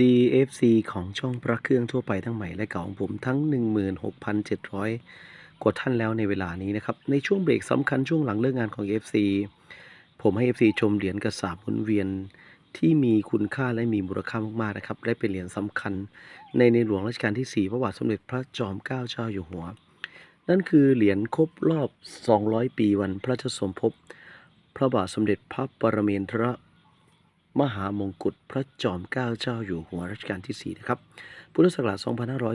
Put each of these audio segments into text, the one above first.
DFC ของช่องพระเครื่องทั่วไปทั้งใหม่และเก่าของผมทั้ง 16,700 กว่าท่านแล้วในเวลานี้นะครับ ในช่วงเบรกสำคัญช่วงหลังเลิกงานของ FC ผมให้ FC ชมเหรียญกระสาบหมุนเวียนที่มีคุณค่าและมีมูลค่ามากๆนะครับ และเป็นเหรียญสำคัญ ในในหลวงรัชกาลที่ 4 พระบาทสมเด็จพระจอมเกล้าเจ้าอยู่หัว นั่นคือเหรียญครบรอบ 200 ปีวันพระราชสมภพ พระบาทสมเด็จพระปรเมนทร มหามงกุฎพระจอมเกล้าเจ้าอยู่หัวรัชกาลที่ 4 นะครับ พุทธศักราช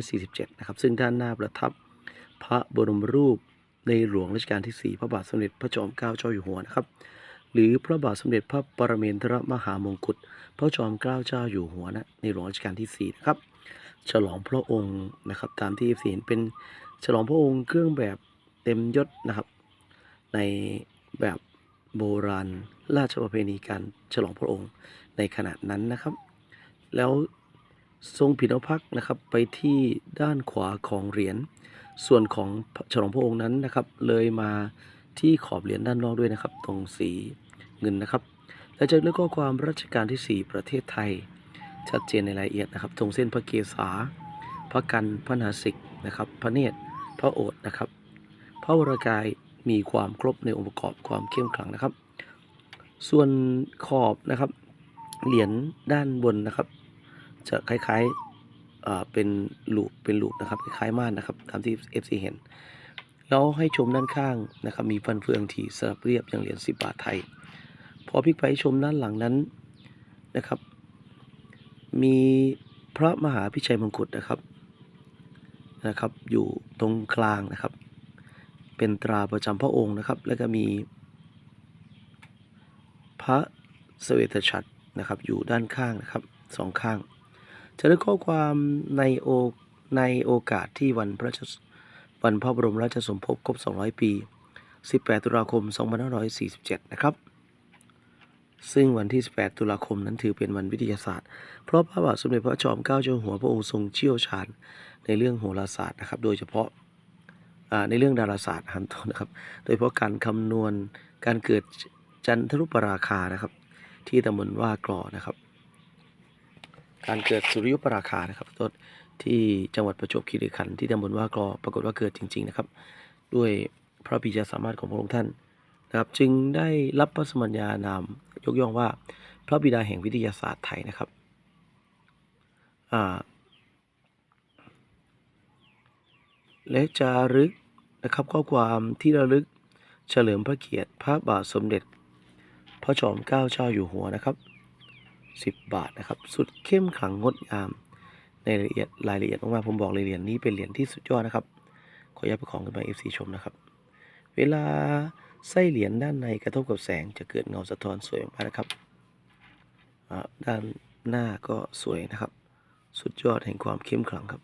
2547 นะครับ ซึ่งด้านหน้าประทับพระบรมรูปในหลวงรัชกาลที่ 4 พระบาทสมเด็จพระจอมเกล้าเจ้าอยู่หัวนะครับ หรือพระบาทสมเด็จพระปรเมนทรมหามงกุฎพระจอมเกล้าเจ้าอยู่หัวนะในหลวงรัชกาลที่ 4 นะครับ ฉลองพระองค์นะครับตามที่เห็นเป็นฉลองพระองค์เครื่องแบบเต็มยศนะครับ ในแบบ โบราณ ราชประเพณีการฉลองพระองค์ในขณะนั้นนะครับ แล้วทรงผินพักนะครับไปที่ด้านขวาของเหรียญส่วนของฉลองพระองค์นั้นนะครับ เลยมาที่ขอบเหรียญด้านนอกด้วยนะครับ ตรงสีเงินนะครับ และจากนั้นก็ความรัชกาลที่ 4 ประเทศไทย ชัดเจนในรายละเอียดนะครับตรงเส้นพระเกศาพระกันพระนาสิกนะครับ พระเนตรพระโอษนะครับ พระวรากาย มีความครบในองค์ประกอบความเข้มขลังนะครับ ส่วนขอบนะครับเหรียญด้านบนนะครับ จะคล้ายๆเป็นลูปเป็นลูปนะครับคล้ายๆม่านนะครับตามที่ FC เห็น แล้วให้ชมด้านข้างนะครับ มีฟันเฟืองที่สลับเรียบอย่างเหรียญ10บาทไทย พอพลิกไปชมด้านหลังนั้นนะครับ มีพระมหาพิชัยมงกุฎนะครับนะครับ อยู่ตรงกลางนะครับ เป็นตราประจำพระองค์นะครับ แล้วก็มีพระเสวตฉัตรนะครับ อยู่ด้านข้างนะครับสองข้าง จะได้ข้อความในโอในโอกาสที่วันพระวันพระบรมราชสมภพครบ 200 ปี 18 ตุลาคม 2547 นะครับ ซึ่งวันที่ 18 ตุลาคมนั้นถือเป็นวันวิทยาศาสตร์ เพราะพระบาทสมเด็จพระจอมเกล้าเจ้าอยู่หัวพระองค์ทรงเชี่ยวชาญในเรื่องโหราศาสตร์นะครับ โดยเฉพาะ ในเรื่องดาราศาสตร์หันต้นนะครับ โดยเฉพาะการคำนวณการเกิดจันทรุปราคานะครับ ที่ตำบลว่ากรอนะครับ การเกิดสุริยุปราคานะครับต้นที่จังหวัดประจวบคีรีขันธ์ที่ตำบลว่ากรอปรากฏว่าเกิดจริง ๆนะครับ ด้วยพระปิยสามารถของพระองค์ท่านนะครับ จึงได้รับพระสมัญญานามยกย่องว่าพระบิดาแห่งวิทยาศาสตร์ไทยนะครับอ่า และจารึกนะครับ ข้อความที่ระลึกเฉลิมพระเกียรติพระบาทสมเด็จ พระจอมเกล้าเจ้าอยู่หัวนะครับ 10 บาทนะครับ สุดเข้มขลังงดงาม ในรายละเอียดรายละเอียดมากๆผมบอกเลยเหรียญนี้เป็นเหรียญที่สุดยอดนะครับ ขออนุญาตประคองกันไป FC ชมนะครับ เวลาไส้เหรียญด้านในกระทบกับแสงจะเกิดเงาสะท้อนสวยมากนะครับ ด้านหน้าก็สวยนะครับ สุดยอดแห่งความเข้มขลังครับ